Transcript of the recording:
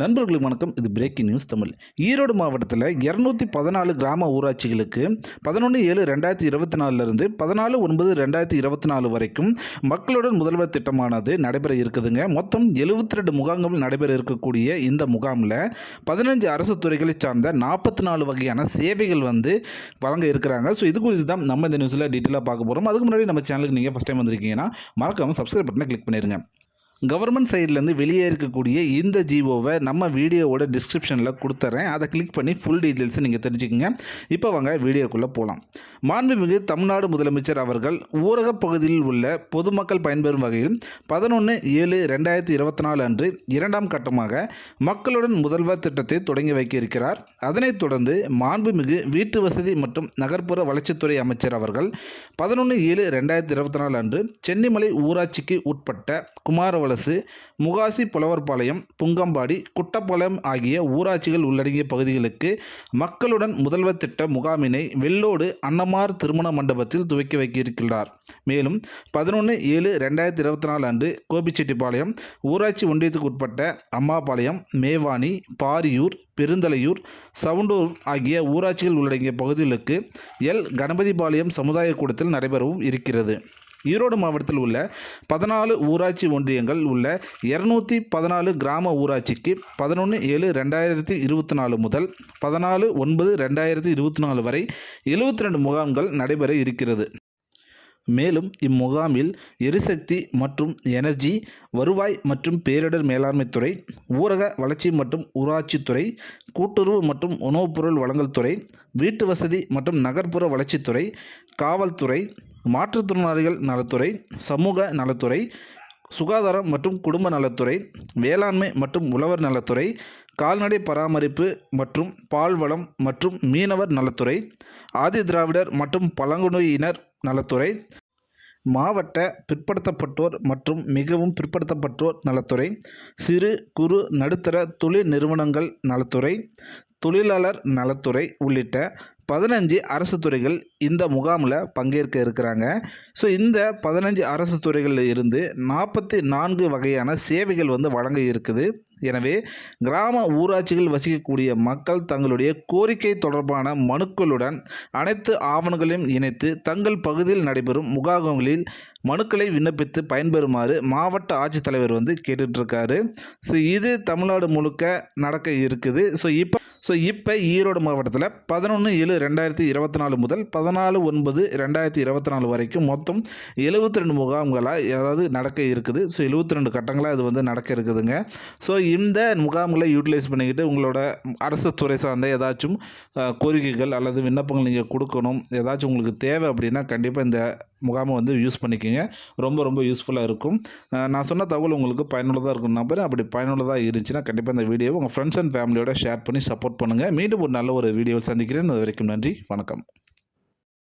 நண்பர்களுக்கு வணக்கம். இது பிரேக்கிங் நியூஸ் தமிழ். ஈரோடு மாவட்டத்தில் இரநூத்தி பதினாலு கிராம ஊராட்சிகளுக்கு பதினொன்று ஏழு ரெண்டாயிரத்தி இருபத்தி நாலுலேருந்து பதினாலு ஒன்பது ரெண்டாயிரத்தி இருபத்தி நாலு வரைக்கும் மக்களுடன் முதல்வர் திட்டமானது நடைபெற இருக்குதுங்க. மொத்தம் எழுபத்தி ரெண்டு முகாம்கள் நடைபெற இருக்கக்கூடிய இந்த முகாமில் பதினஞ்சு அரசு துறைகளை சார்ந்த நாற்பத்தி நாலு வகையான சேவைகள் வந்து வழங்க இருக்கிறாங்க. ஸோ இது குறித்து தான் நம்ம இந்த நியூஸில் டீட்டெயிலாக பார்க்க போகிறோம் அதுக்கு முன்னாடி நம்ம சேனலுக்கு நீங்கள் ஃபஸ்ட் டைம் வந்திருக்கீங்கன்னா மறக்காமல் சப்ஸ்கிரைப் பட்டனை கிளிக் பண்ணிடுங்க கவர்மெண்ட் சைட்லேருந்து வெளியே இருக்கக்கூடிய இந்த ஜிஓவை நம்ம வீடியோவோட டிஸ்கிரிப்ஷனில் கொடுத்துட்றேன் அதை கிளிக் பண்ணி ஃபுல் டீட்டெயில்ஸ் நீங்கள் தெரிஞ்சுக்கோங்க. இப்போ வாங்க வீடியோக்குள்ளே போகலாம் மாண்புமிகு தமிழ்நாடு முதலமைச்சர் அவர்கள் ஊரகப் பகுதியில் உள்ள பொதுமக்கள் பயன்பெறும் வகையில் பதினொன்று ஏழு ரெண்டாயிரத்தி இருபத்தி நாலு அன்று இரண்டாம் கட்டமாக மக்களுடன் முதல்வர் திட்டத்தை தொடங்கி வைக்க இருக்கிறார் அதனைத் தொடர்ந்து மாண்புமிகு வீட்டு வசதி மற்றும் நகர்ப்புற வளர்ச்சித்துறை அமைச்சர் அவர்கள் பதினொன்று ஏழு ரெண்டாயிரத்தி இருபத்தி நாலு அன்று சென்னிமலை ஊராட்சிக்கு உட்பட்ட அரசு முகாசி புலவர்பாளையம் புங்கம்பாடி குட்டப்பாளையம் ஆகிய ஊராட்சிகள் உள்ளடங்கிய பகுதிகளுக்கு மக்களுடன் முதல்வர் திட்ட முகாமினை வெள்ளோடு அன்னமார் திருமண மண்டபத்தில் துவக்கி வைக்கியிருக்கிறார் மேலும் பதினொன்று ஏழு ரெண்டாயிரத்தி இருபத்தி நாலு அன்று கோபிச்செட்டிப்பாளையம் ஊராட்சி ஒன்றியத்துக்கு உட்பட்ட அம்மாபாளையம் மேவானி பாரியூர் பெருந்தலையூர் சவுண்டூர் ஆகிய ஊராட்சிகள் உள்ளடங்கிய பகுதிகளுக்கு எல். கணபதிபாளையம் சமுதாய கூடத்தில் நடைபெறவும் இருக்கிறது. ஈரோடு மாவட்டத்தில் உள்ள பதினாலு ஊராட்சி ஒன்றியங்கள் உள்ள இரநூத்தி பதினாலு கிராம ஊராட்சிக்கு பதினொன்று ஏழு ரெண்டாயிரத்தி இருபத்தி நாலு முதல் பதினாலு ஒன்பது ரெண்டாயிரத்தி இருபத்தி நாலு வரை எழுபத்தி ரெண்டு முகாம்கள் நடைபெற இருக்கிறது. மேலும் இம்முகாமில் எரிசக்தி மற்றும் எனர்ஜி வருவாய் மற்றும் பேரிடர் மேலாண்மைத்துறை ஊரக வளர்ச்சி மற்றும் ஊராட்சித்துறை கூட்டுறவு மற்றும் உணவுப் பொருள் வழங்கல் துறை வீட்டு வசதி மற்றும் நகர்ப்புற வளர்ச்சித்துறை காவல்துறை மாற்றுத்திறனாளிகள் நலத்துறை சமூக நலத்துறை சுகாதாரம் மற்றும் குடும்ப நலத்துறை வேளாண்மை மற்றும் உழவர் நலத்துறை கால்நடை பராமரிப்பு மற்றும் பால்வளம் மற்றும் மீனவர் நலத்துறை ஆதி திராவிடர் மற்றும் பழங்குடியினர் நலத்துறை மாவட்ட பிற்படுத்தப்பட்டோர் மற்றும் மிகவும் பிற்படுத்தப்பட்டோர் நலத்துறை சிறு குறு நடுத்தர தொழில் நிறுவனங்கள் நலத்துறை தொழிலாளர் நலத்துறை உள்ளிட்ட பதினஞ்சு அரசு துறைகள் இந்த முகாமில் பங்கேற்க இருக்கிறாங்க. ஸோ இந்த பதினஞ்சு அரசு துறைகளில் இருந்து நாற்பத்தி நான்கு வகையான சேவைகள் வந்து வழங்க இருக்குது. எனவே கிராம ஊராட்சிகள் வசிக்கக்கூடிய மக்கள் தங்களுடைய கோரிக்கை தொடர்பான மனுக்களுடன் அனைத்து ஆவணங்களையும் இணைத்து தங்கள் பகுதியில் நடைபெறும் முகாம்களில் மனுக்களை விண்ணப்பித்து பயன்பெறுமாறு மாவட்ட ஆட்சித்தலைவர் வந்து கேட்டுட்ருக்காரு. ஸோ இது தமிழ்நாடு முழுக்க நடக்க இருக்குது. ஸோ இப்போ ஸோ இப்போ ஈரோடு மாவட்டத்தில் பதினொன்று ஏழு ரெண்டாயிரத்தி இருபத்தி நாலு முதல் பதினாலு ஒன்பது ரெண்டாயிரத்தி இருபத்தி நாலு வரைக்கும் மொத்தம் எழுபத்தி ரெண்டு முகாம்களாக ஏதாவது நடக்க இருக்குது. ஸோ எழுபத்தி ரெண்டு கட்டங்களாக இது வந்து நடக்க இருக்குதுங்க. ஸோ இந்த முகாம்களை யூட்டிலைஸ் பண்ணிக்கிட்டு உங்களோட அரசு துறை சார்ந்த ஏதாச்சும் கோரிக்கைகள் அல்லது விண்ணப்பங்கள் நீங்கள் கொடுக்கணும் ஏதாச்சும் உங்களுக்கு தேவை அப்படின்னா கண்டிப்பாக இந்த முகாமை வந்து யூஸ் பண்ணிக்கோங்க. ரொம்ப ரொம்ப யூஸ்ஃபுல்லாக இருக்கும். நான் சொன்ன தகவல் உங்களுக்கு பயனுள்ளதாக இருக்கும் நம்புறேன். அப்படி பயனுள்ளதாக இருந்துச்சுன்னா கண்டிப்பாக இந்த வீடியோவை உங்கள் ஃப்ரெண்ட்ஸ் அண்ட் ஃபேமிலியோட ஷேர் பண்ணி சப்போர்ட் பண்ணுங்கள் மீண்டும் ஒரு நல்ல ஒரு வீடியோவில் சந்திக்கிறேன். அது வரைக்கும் நன்றி வணக்கம்.